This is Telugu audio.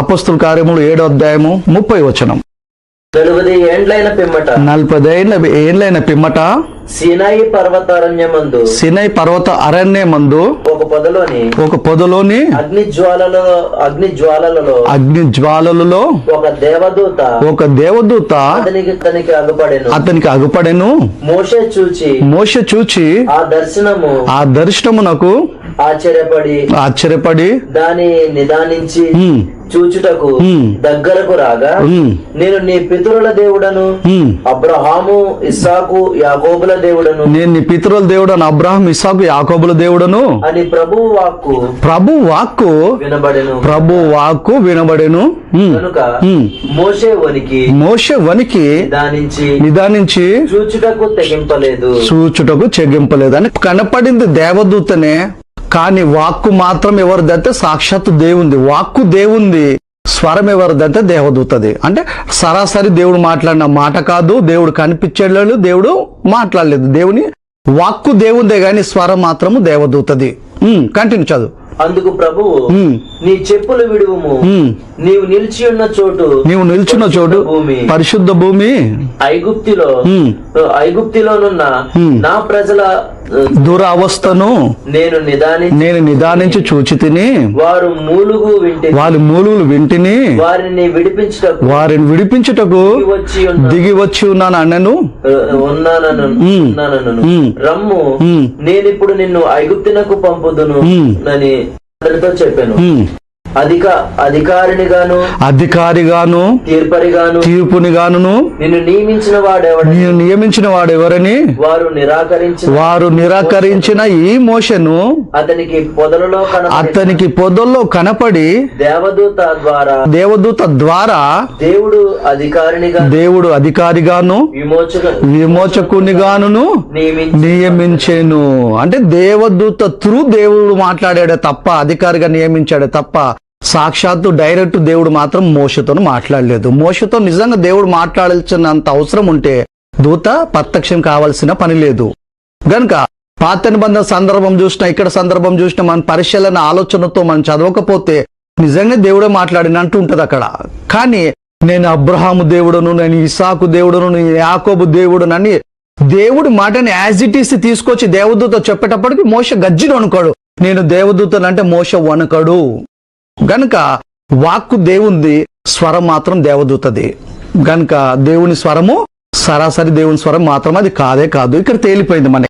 అపస్తుల కార్యములు ఏడో అధ్యాయము ముప్పై వచనం. నలుగుది ఏండ్లైన పిమ్మట. సీనాయి పర్వతారణ్యమందు. సినై పర్వత అరణ్య మందు ఒక పొదలోని ఒక పొదలోని అగ్ని జ్వాలలో అగ్ని జ్వాలలలో అగ్ని జ్వాలలలో ఒక దేవదూత ఒక దేవదూత అతనికి తనకి అగుపడెను. అతనికి అగుపడెను. మోషే చూచి మోష చూచి ఆ దర్శనము ఆ దర్శనమునకు ఆశ్చర్యపడి ఆశ్చర్యపడి దాని నిదానించి "ఉమ్, చూచుటకు. దగ్గరకు రాగా నేను నీ పితరుల దేవుడను అబ్రహాము ఇస్సాకు యాకోబుల దేవుడను నేను నీ పితరుల దేవుడను అబ్రాహం ఇసాకు యాకోబుల దేవుడను అని ప్రభువు వాక్కు ప్రభు వాక్కు వినబడెను. ప్రభు వాక్కు వినబడెను. కనుక. మోషే వనికి మోష వనికి నిదానించి నిదానించి చూచుటకు తెగింపలేదు. చూచుటకు చెగింపలేదు అని కనపడింది దేవదూతనే కానీ వాక్కు మాత్రం ఎవరిదంటే సాక్షాత్తు దేవుంది వాక్కు దేవుంది స్వరం ఎవరిదంటే దేవదూతది. అంటే సరాసరి దేవుడు మాట్లాడిన మాట కాదు దేవుడు కనిపించలేదు దేవుడు మాట్లాడలేదు. దేవుని వాక్కు దేవుందే గాని స్వరం మాత్రము దేవదూతది. కంటిన్యూ చదువు. అందుకు ప్రభువు నీ చెప్పులు విడువుము. నీవు నిలిచి ఉన్న చోటు నీవు నిల్చున్న చోటు పరిశుద్ధ భూమి. ఐగుప్తిలో ఐగుప్తిలోనున్న. నా ప్రజల దురవస్థను నేను నేను నిదానించి చూచి తిని వారు మూలుగు వింటి వాళ్ళ మూలుగులు వింటిని వారిని విడిపించుటకు వారిని విడిపించుటకు దిగి వచ్చి ఉన్న దిగి వచ్చి ఉన్నాను అన్నను. రమ్ము. నేనిప్పుడు నిన్ను ఐగుప్తినకు పంపుదును. అని అతనితో చెప్పాను. అధిక అధికారినిగాను అధికారిగాను తీర్పరిగాను తీర్పునిగాను నిన్ను నియమించిన వాడెవడని నేను నియమించిన వాడెవరని వారు నిరాకరించిన వారు నిరాకరించిన ఈ మోషను అతనికి పొదలలో కనపడి అతనికి పొదల్లో కనపడి దేవదూత ద్వారా దేవదూత ద్వారా దేవుడు అధికారినిగా దేవుడు అధికారిగాను విమోచక విమోచకునిగాను నియమించి నియమించేను. అంటే దేవదూత త్రూ దేవుడు మాట్లాడాడే తప్ప అధికారిగా నియమించాడే తప్ప సాక్షాత్తు డైరెక్ట్ దేవుడు మాత్రం మోసతో మాట్లాడలేదు. మోసతో నిజంగా దేవుడు మాట్లాడాల్సినంత అవసరం ఉంటే దూత ప్రత్యక్షం కావాల్సిన పని లేదు. గనుక పాత నిబంధన సందర్భం చూసినా ఇక్కడ సందర్భం చూసినా మన పరిశీలన ఆలోచనతో మనం చదవకపోతే నిజంగా దేవుడే మాట్లాడినట్టు ఉంటది అక్కడ. కానీ నేను అబ్రహాము దేవుడును నేను ఇసాకు దేవుడును నేను యాకోబు దేవుడునని దేవుడి మాటని యాజ్ ఇట్ ఈస్ తీసుకొచ్చి దేవదూత చెప్పేటప్పటికి మోస గజ్జిడు అనుకోడు నేను దేవదూతను అంటే మోస వణకడు. గనుక వాక్కు దేవుంది స్వరం మాత్రం దేవదూతది. గనుక దేవుని స్వరము సరాసరి దేవుని స్వరం మాత్రం అది కాదే కాదు. ఇక్కడ తేలిపోయింది మనకి.